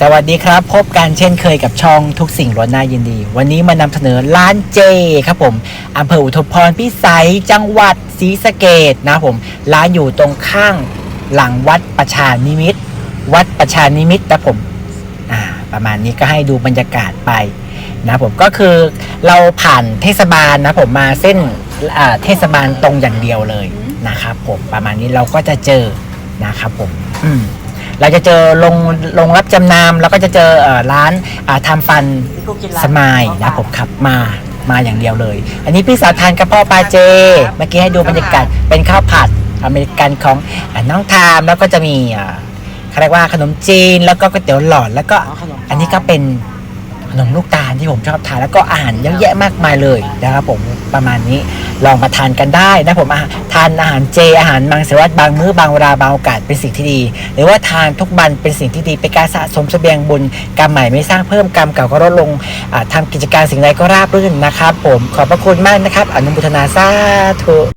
สวัสดีครับ พบกันเช่นเคยกับช่องทุกสิ่งล้วนน่ายินดี วันนี้มานำเสนอร้านเจครับผมอำเภออุทมพรพิสัยจังหวัดศรีสะเกดนะผม ร้านอยู่ตรงข้างหลังวัดประชานิมิต วัดประชานิมิตนะผมอ่าประมาณนี้ก็ให้ดูบรรยากาศไปนะผมก็คือเราผ่านเทศบาลนะผมมาเส้นเทศบาลตรงอย่างเดียวเลยนะครับผมประมาณนี้เราก็จะเจอนะครับผม อืม เราจะเจอลงลงรับจำนำแล้วก็จะเจอเอ่อร้านอ่าทำฟันสมายนะผมขับมามาอย่างเดียวเลย อันนี้พี่สาวทานกระเพาะปลาเจ เมื่อกี้ให้ดูบรรยากาศเป็นข้าวผัดอเมริกันของอาน้องทามแล้วก็จะมีอ่าเขาเรียกว่าขนมจีนแล้วก็ก๋วยเตี๋ยวหลอดแล้วก็อันนี้ก็เป็นข นมลูกตาลที่ผมชอบทานแล้วก็อาหารเยอะแยะมากมายเลยนะครับผมประมาณนี้ลองมาทานกันได้นะผมาทานอาหารเจอาหารมังสวิรัตบางมื้อบางเวลาบางโอกาสเป็นสิ่งที่ดี หรือว่าทานทุกวันเป็นสิ่งที่ดีเป็นการสะสมเสบียงบุญกรรมใหม่ไม่สร้างเพิ่มกรรมเก่าก็ลดลงอ่าทำกิจการสิ่งใดก็ราบรื่นนะครับ ผมขอบพระคุณมากนะครับ อนุโมทนาสาธุ